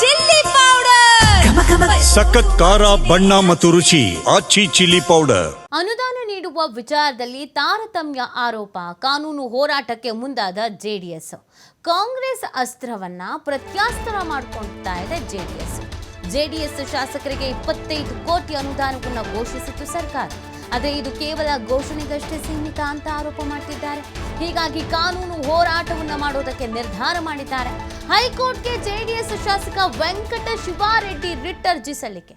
Chilli powder. ಸಖತ್ ಖಾರ ಬಣ್ಣ ಮತ್ತು ರುಚಿ ಆಚಿ ಚಿಲ್ಲಿ ಪೌಡರ್. ಅನುದಾನ ನೀಡುವ ವಿಚಾರದಲ್ಲಿ ತಾರತಮ್ಯ ಆರೋಪ ಕಾನೂನು ಹೋರಾಟಕ್ಕೆ ಮುಂದಾದ ಜೆಡಿಎಸ್. ಕಾಂಗ್ರೆಸ್ ಅಸ್ತ್ರವನ್ನ ಪ್ರತ್ಯಾಸ್ತ್ರ ಮಾಡಿಕೊಳ್ತಾ ಇದೆ ಜೆಡಿಎಸ್. ಜೆಡಿಎಸ್ ಶಾಸಕರಿಗೆ ಇಪ್ಪತ್ತೈದು ಕೋಟಿ ಅನುದಾನವನ್ನು ಘೋಷಿಸಿತ್ತು ಸರ್ಕಾರ. ಆದರೆ ಇದು ಕೇವಲ ಘೋಷಣೆಗಷ್ಟೇ ಸೀಮಿತ ಅಂತ ಆರೋಪ ಮಾಡ್ತಿದ್ದಾರೆ. ಹೀಗಾಗಿ ಕಾನೂನು ಹೋರಾಟವನ್ನು ಮಾಡೋದಕ್ಕೆ ನಿರ್ಧಾರ ಮಾಡಿದ್ದಾರೆ. ಹೈಕೋರ್ಟ್ಗೆ ಜೆಡಿಎಸ್ ಶಾಸಕ ವೆಂಕಟ ಶಿವಾರೆಡ್ಡಿ ರಿಟ್ ಅರ್ಜಿ ಸಲ್ಲಿಕೆ.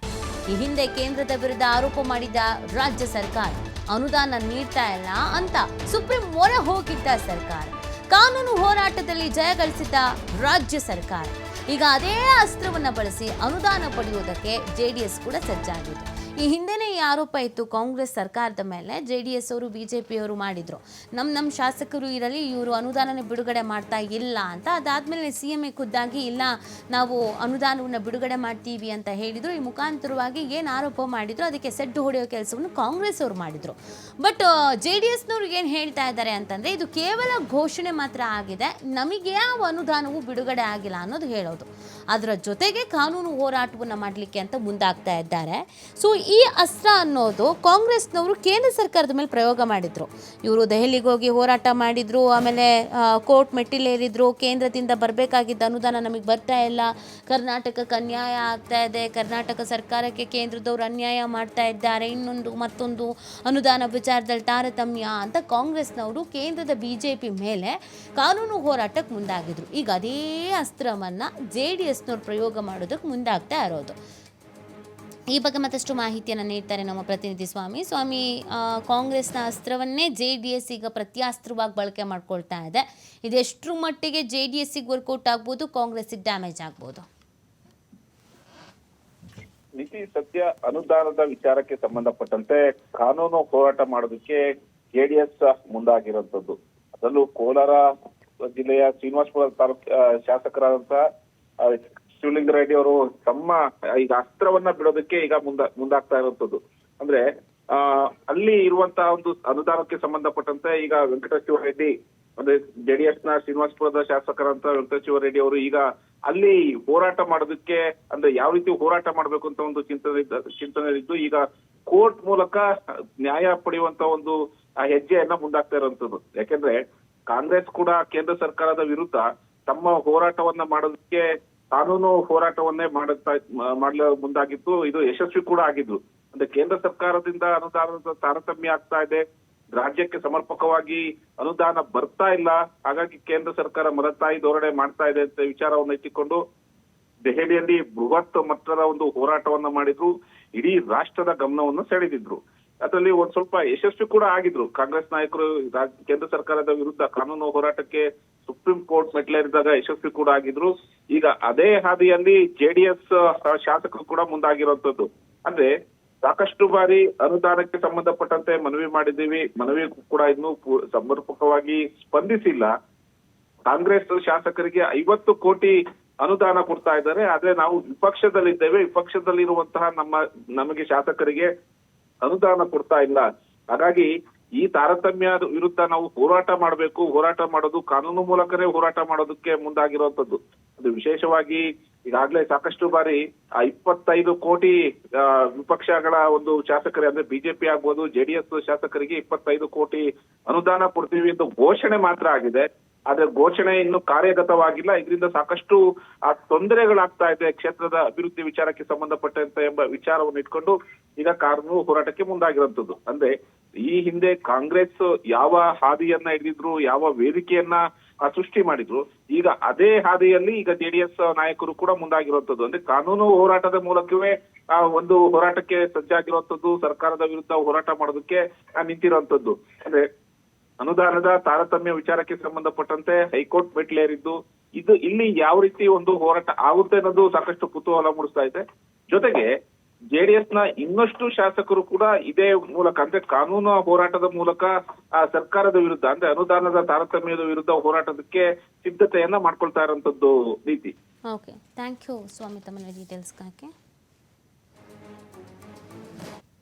ಈ ಹಿಂದೆ ಕೇಂದ್ರದ ವಿರುದ್ಧ ಆರೋಪ ಮಾಡಿದ ರಾಜ್ಯ ಸರ್ಕಾರ ಅನುದಾನ ನೀಡ್ತಾ ಇಲ್ಲ ಅಂತ ಸುಪ್ರೀಂ ಮೊರೆ ಹೋಗಿದ್ದ ಸರ್ಕಾರ. ಕಾನೂನು ಹೋರಾಟದಲ್ಲಿ ಜಯ ಗಳಿಸಿದ್ದ ರಾಜ್ಯ ಸರ್ಕಾರ. ಈಗ ಅದೇ ಅಸ್ತ್ರವನ್ನು ಬಳಸಿ ಅನುದಾನ ಪಡೆಯುವುದಕ್ಕೆ ಜೆಡಿಎಸ್ ಕೂಡ ಸಜ್ಜಾಗಿದೆ. ಈ ಹಿಂದೆನೇ ಈ ಆರೋಪ ಇತ್ತು ಕಾಂಗ್ರೆಸ್ ಸರ್ಕಾರದ ಮೇಲೆ ಜೆ ಡಿ ಎಸ್ ಅವರು ಬಿ ಜೆ ಪಿಯವರು ಮಾಡಿದ್ರು. ನಮ್ಮ ನಮ್ಮ ಶಾಸಕರು ಇರಲಿ, ಇವರು ಅನುದಾನನ ಬಿಡುಗಡೆ ಮಾಡ್ತಾ ಇಲ್ಲ ಅಂತ. ಅದಾದಮೇಲೆ ಸಿ ಎಂ ಎ ಖುದ್ದಾಗಿ, ಇಲ್ಲ, ನಾವು ಅನುದಾನವನ್ನು ಬಿಡುಗಡೆ ಮಾಡ್ತೀವಿ ಅಂತ ಹೇಳಿದರು. ಈ ಮುಖಾಂತರವಾಗಿ ಏನು ಆರೋಪ ಮಾಡಿದ್ರು, ಅದಕ್ಕೆ ಸೆಡ್ಡು ಹೊಡೆಯೋ ಕೆಲಸವನ್ನು ಕಾಂಗ್ರೆಸ್ ಅವರು ಮಾಡಿದರು. ಬಟ್ ಜೆ ಡಿ ಎಸ್ನವ್ರು ಏನು ಹೇಳ್ತಾ ಇದ್ದಾರೆ ಅಂತಂದರೆ, ಇದು ಕೇವಲ ಘೋಷಣೆ ಮಾತ್ರ ಆಗಿದೆ. ನಮಗೆ ಯಾವ ಅನುದಾನವು ಬಿಡುಗಡೆ ಆಗಿಲ್ಲ ಅನ್ನೋದು ಹೇಳೋದು. ಅದರ ಜೊತೆಗೆ ಕಾನೂನು ಹೋರಾಟವನ್ನು ಮಾಡಲಿಕ್ಕೆ ಅಂತ ಮುಂದಾಗ್ತಾ ಇದ್ದಾರೆ. ಸೊ ಈ ಅಸ್ತ್ರ ಅನ್ನೋದು ಕಾಂಗ್ರೆಸ್ನವರು ಕೇಂದ್ರ ಸರ್ಕಾರದ ಮೇಲೆ ಪ್ರಯೋಗ ಮಾಡಿದರು. ಇವರು ದೆಹಲಿಗೆ ಹೋಗಿ ಹೋರಾಟ ಮಾಡಿದರು, ಆಮೇಲೆ ಕೋರ್ಟ್ ಮೆಟ್ಟಿಲೇರಿದ್ರು, ಕೇಂದ್ರದಿಂದ ಬರಬೇಕಾಗಿದ್ದ ಅನುದಾನ ನಮಗೆ ಬರ್ತಾ ಇಲ್ಲ. ಕರ್ನಾಟಕಕ್ಕೆ ಅನ್ಯಾಯ ಆಗ್ತಾ ಇದೆ. ಕರ್ನಾಟಕ ಸರ್ಕಾರಕ್ಕೆ ಕೇಂದ್ರದವರು ಅನ್ಯಾಯ ಮಾಡ್ತಾ ಇದ್ದಾರೆ. ಇನ್ನೊಂದು, ಮತ್ತೊಂದು ಅನುದಾನ ವಿಚಾರದಲ್ಲಿ ತಾರತಮ್ಯ ಅಂತ ಕಾಂಗ್ರೆಸ್ನವರು ಕೇಂದ್ರದ ಬಿ ಜೆ ಪಿ ಮೇಲೆ ಕಾನೂನು ಹೋರಾಟಕ್ಕೆ ಮುಂದಾಗಿದ್ರು. ಈಗ ಅದೇ ಅಸ್ತ್ರವನ್ನು ಜೆ ಡಿ ಎಸ್ನವ್ರು ಪ್ರಯೋಗ ಮಾಡೋದಕ್ಕೆ ಮುಂದಾಗ್ತಾ ಇರೋದು. ಈ ಬಗ್ಗೆ ಮತ್ತಷ್ಟು ಮಾಹಿತಿಯನ್ನು ನೀಡ್ತಾರೆ ನಮ್ಮ ಪ್ರತಿನಿಧಿ ಸ್ವಾಮಿ. ಸ್ವಾಮಿ ಕಾಂಗ್ರೆಸ್ನ ಅಸ್ತ್ರವನ್ನೇ ಜೆ ಡಿ ಎಸ್ ಈಗ ಪ್ರತ್ಯಾಸ್ತ್ರವಾಗಿ ಬಳಕೆ ಮಾಡ್ಕೊಳ್ತಾ ಇದೆ. ಇದೆಷ್ಟರ ಮಟ್ಟಿಗೆ ಜೆ ಡಿ ಎಸ್ಸಿಗೆ ವರ್ಕೌಟ್ ಆಗ್ಬೋದು ಕಾಂಗ್ರೆಸ್ಸಿಗೆ ಡ್ಯಾಮೇಜ್ ಆಗ್ಬೋದು? ನೀತಿ ಸದ್ಯ ಅನುದಾನದ ವಿಚಾರಕ್ಕೆ ಸಂಬಂಧಪಟ್ಟಂತೆ ಕಾನೂನು ಹೋರಾಟ ಮಾಡೋದಕ್ಕೆ ಜೆಡಿಎಸ್ ಮುಂದಾಗಿರುವಂತದ್ದು ಅದರಲ್ಲೂ ಕೋಲಾರ ಜಿಲ್ಲೆಯ ಶ್ರೀನಿವಾಸಪುರ ತಾಲೂಕ್ ಆ, ಶಾಸಕರಾದಂತ ರೆಡ್ಡಿ ಅವರು ತಮ್ಮ, ಈಗ ಅಸ್ತ್ರವನ್ನ ಬಿಡೋದಕ್ಕೆ ಈಗ ಮುಂದ, ಮುಂದಾಗ್ತಾ ಇರುವಂತದ್ದು. ಅಂದ್ರೆ, ಆ, ಅಲ್ಲಿ ಇರುವಂತಹ ಒಂದು ಅನುದಾನಕ್ಕೆ ಸಂಬಂಧಪಟ್ಟಂತೆ ಈಗ ವೆಂಕಟೇಶ್ವರ ರೆಡ್ಡಿ, ಅಂದ್ರೆ ಜೆಡಿಎಸ್ನ ಶ್ರೀನಿವಾಸಪುರದ ಶಾಸಕರಂತ ವೆಂಕಟೇಶ್ವರ ರೆಡ್ಡಿ ಅವರು ಈಗ ಅಲ್ಲಿ ಹೋರಾಟ ಮಾಡೋದಕ್ಕೆ, ಅಂದ್ರೆ ಯಾವ ರೀತಿ ಹೋರಾಟ ಮಾಡ್ಬೇಕು ಅಂತ ಒಂದು ಚಿಂತನೆ ಚಿಂತನೆ ಇದ್ದು ಈಗ ಕೋರ್ಟ್ ಮೂಲಕ ನ್ಯಾಯ ಪಡೆಯುವಂತ ಒಂದು ಹೆಜ್ಜೆಯನ್ನ ಮುಂದಾಗ್ತಾ ಇರುವಂತದ್ದು. ಯಾಕೆಂದ್ರೆ ಕಾಂಗ್ರೆಸ್ ಕೂಡ ಕೇಂದ್ರ ಸರ್ಕಾರದ ವಿರುದ್ಧ ತಮ್ಮ ಹೋರಾಟವನ್ನ ಮಾಡೋದಕ್ಕೆ ಕಾನೂನು ಹೋರಾಟವನ್ನೇ ಮಾಡುತ್ತಾ ಮಾಡಲು, ಮುಂದಾಗಿತ್ತು. ಇದು ಯಶಸ್ವಿ ಕೂಡ ಆಗಿದ್ರು ಅಂದ್ರೆ ಕೇಂದ್ರ ಸರ್ಕಾರದಿಂದ ಅನುದಾನದ ತಾರತಮ್ಯ ಆಗ್ತಾ ಇದೆ. ರಾಜ್ಯಕ್ಕೆ ಸಮರ್ಪಕವಾಗಿ ಅನುದಾನ ಬರ್ತಾ ಇಲ್ಲ. ಹಾಗಾಗಿ ಕೇಂದ್ರ ಸರ್ಕಾರ ಮರತಾಯಿ ಧೋರಣೆ ಮಾಡ್ತಾ ಇದೆ ಅಂತ ವಿಚಾರವನ್ನು ಇಟ್ಟುಕೊಂಡು ದೆಹಲಿಯಲ್ಲಿ ಬೃಹತ್ ಮಟ್ಟದ ಒಂದು ಹೋರಾಟವನ್ನ ಮಾಡಿದ್ರು. ಇಡೀ ರಾಷ್ಟ್ರದ ಗಮನವನ್ನು ಸೆಳೆದಿದ್ರು. ಅದರಲ್ಲಿ ಒಂದ್ ಸ್ವಲ್ಪ ಯಶಸ್ವಿ ಕೂಡ ಆಗಿದ್ರು. ಕಾಂಗ್ರೆಸ್ ನಾಯಕರು ಕೇಂದ್ರ ಸರ್ಕಾರದ ವಿರುದ್ಧ ಕಾನೂನು ಹೋರಾಟಕ್ಕೆ ಸುಪ್ರೀಂ ಕೋರ್ಟ್ ಮೆಟ್ಲೇರಿದಾಗ ಯಶಸ್ವಿ ಕೂಡ ಆಗಿದ್ರು. ಈಗ ಅದೇ ಹಾದಿಯಲ್ಲಿ ಜೆಡಿಎಸ್ ಶಾಸಕರು ಕೂಡ ಮುಂದಾಗಿರುವಂತದ್ದು. ಅಂದ್ರೆ ಸಾಕಷ್ಟು ಬಾರಿ ಅನುದಾನಕ್ಕೆ ಸಂಬಂಧಪಟ್ಟಂತೆ ಮನವಿ ಮಾಡಿದ್ದೀವಿ. ಮನವಿ ಕೂಡ ಇನ್ನೂ ಸಮರ್ಪಕವಾಗಿ ಸ್ಪಂದಿಸಿಲ್ಲ. ಕಾಂಗ್ರೆಸ್ ಶಾಸಕರಿಗೆ ಐವತ್ತು ಕೋಟಿ ಅನುದಾನ ಕೊಡ್ತಾ ಇದ್ದಾರೆ. ಆದ್ರೆ ನಾವು ವಿಪಕ್ಷದಲ್ಲಿದ್ದೇವೆ. ವಿಪಕ್ಷದಲ್ಲಿರುವಂತಹ ನಮ್ಮ, ನಮಗೆ ಶಾಸಕರಿಗೆ ಅನುದಾನ ಕೊಡ್ತಾ ಇಲ್ಲ. ಹಾಗಾಗಿ ಈ ತಾರತಮ್ಯ ವಿರುದ್ಧ ನಾವು ಹೋರಾಟ ಮಾಡಬೇಕು. ಹೋರಾಟ ಮಾಡೋದು ಕಾನೂನು ಮೂಲಕನೇ ಹೋರಾಟ ಮಾಡೋದಕ್ಕೆ ಮುಂದಾಗಿರುವಂತದ್ದು. ಅದು ವಿಶೇಷವಾಗಿ ಈಗಾಗಲೇ ಸಾಕಷ್ಟು ಬಾರಿ ಆ ಇಪ್ಪತ್ತೈದು ಕೋಟಿ ವಿಪಕ್ಷಗಳ ಒಂದು ಶಾಸಕರೇ ಅಂದ್ರೆ ಬಿಜೆಪಿ ಆಗ್ಬೋದು, ಜೆಡಿಎಸ್ ಶಾಸಕರಿಗೆ ಇಪ್ಪತ್ತೈದು ಕೋಟಿ ಅನುದಾನ ಕೊಡ್ತೀವಿ ಅಂತ ಘೋಷಣೆ ಮಾತ್ರ ಆಗಿದೆ. ಆದ್ರೆ ಘೋಷಣೆ ಇನ್ನು ಕಾರ್ಯಗತವಾಗಿಲ್ಲ. ಇದರಿಂದ ಸಾಕಷ್ಟು, ಆ, ತೊಂದರೆಗಳಾಗ್ತಾ ಇದೆ ಕ್ಷೇತ್ರದ ಅಭಿವೃದ್ಧಿ ವಿಚಾರಕ್ಕೆ ಸಂಬಂಧಪಟ್ಟಂತೆ ಎಂಬ ವಿಚಾರವನ್ನು ಇಟ್ಕೊಂಡು ಈಗ ಕಾನೂನು ಹೋರಾಟಕ್ಕೆ ಮುಂದಾಗಿರುವಂತದ್ದು ಅಂದ್ರೆ ಈ ಹಿಂದೆ ಕಾಂಗ್ರೆಸ್ ಯಾವ ಹಾದಿಯನ್ನ ಹಿಡಿದಿದ್ರು, ಯಾವ ವೇದಿಕೆಯನ್ನ ಸೃಷ್ಟಿ ಮಾಡಿದ್ರು. ಈಗ ಅದೇ ಹಾದಿಯಲ್ಲಿ ಈಗ ಜೆಡಿಎಸ್ ನಾಯಕರು ಕೂಡ ಮುಂದಾಗಿರುವಂತದ್ದು. ಅಂದ್ರೆ ಕಾನೂನು ಹೋರಾಟದ ಮೂಲಕವೇ ಒಂದು ಹೋರಾಟಕ್ಕೆ ಸಜ್ಜಾಗಿರುವಂತದ್ದು, ಸರ್ಕಾರದ ವಿರುದ್ಧ ಹೋರಾಟ ಮಾಡೋದಕ್ಕೆ ನಿಂತಿರುವಂತದ್ದು. ಅಂದ್ರೆ ಅನುದಾನದ ತಾರತಮ್ಯ ವಿಚಾರಕ್ಕೆ ಸಂಬಂಧಪಟ್ಟಂತೆ ಹೈಕೋರ್ಟ್ ಮೆಟ್ಲೇರಿದ್ದು ಇದು ಇಲ್ಲಿ ಯಾವ ರೀತಿ ಒಂದು ಹೋರಾಟ ಆಗುತ್ತೆ ಅನ್ನೋದು ಸಾಕಷ್ಟು ಕುತೂಹಲ ಮೂಡಿಸ್ತಾ ಇದೆ. ಜೊತೆಗೆ ಜೆಡಿಎಸ್ನ ಇನ್ನಷ್ಟು ಶಾಸಕರು ಕೂಡ ಇದೇ ಮೂಲಕ, ಅಂದ್ರೆ ಕಾನೂನು ಹೋರಾಟದ ಮೂಲಕ ಆ ಸರ್ಕಾರದ ವಿರುದ್ಧ, ಅಂದ್ರೆ ಅನುದಾನದ ತಾರತಮ್ಯದ ವಿರುದ್ಧ ಹೋರಾಟದಕ್ಕೆ ಸಿದ್ಧತೆಯನ್ನ ಮಾಡ್ಕೊಳ್ತಾ ಇರುವಂತದ್ದು ರೀತಿ ಓಕೆ ಥ್ಯಾಂಕ್ ಯು ಸ್ವಾಮಿ ತಮ್ಮ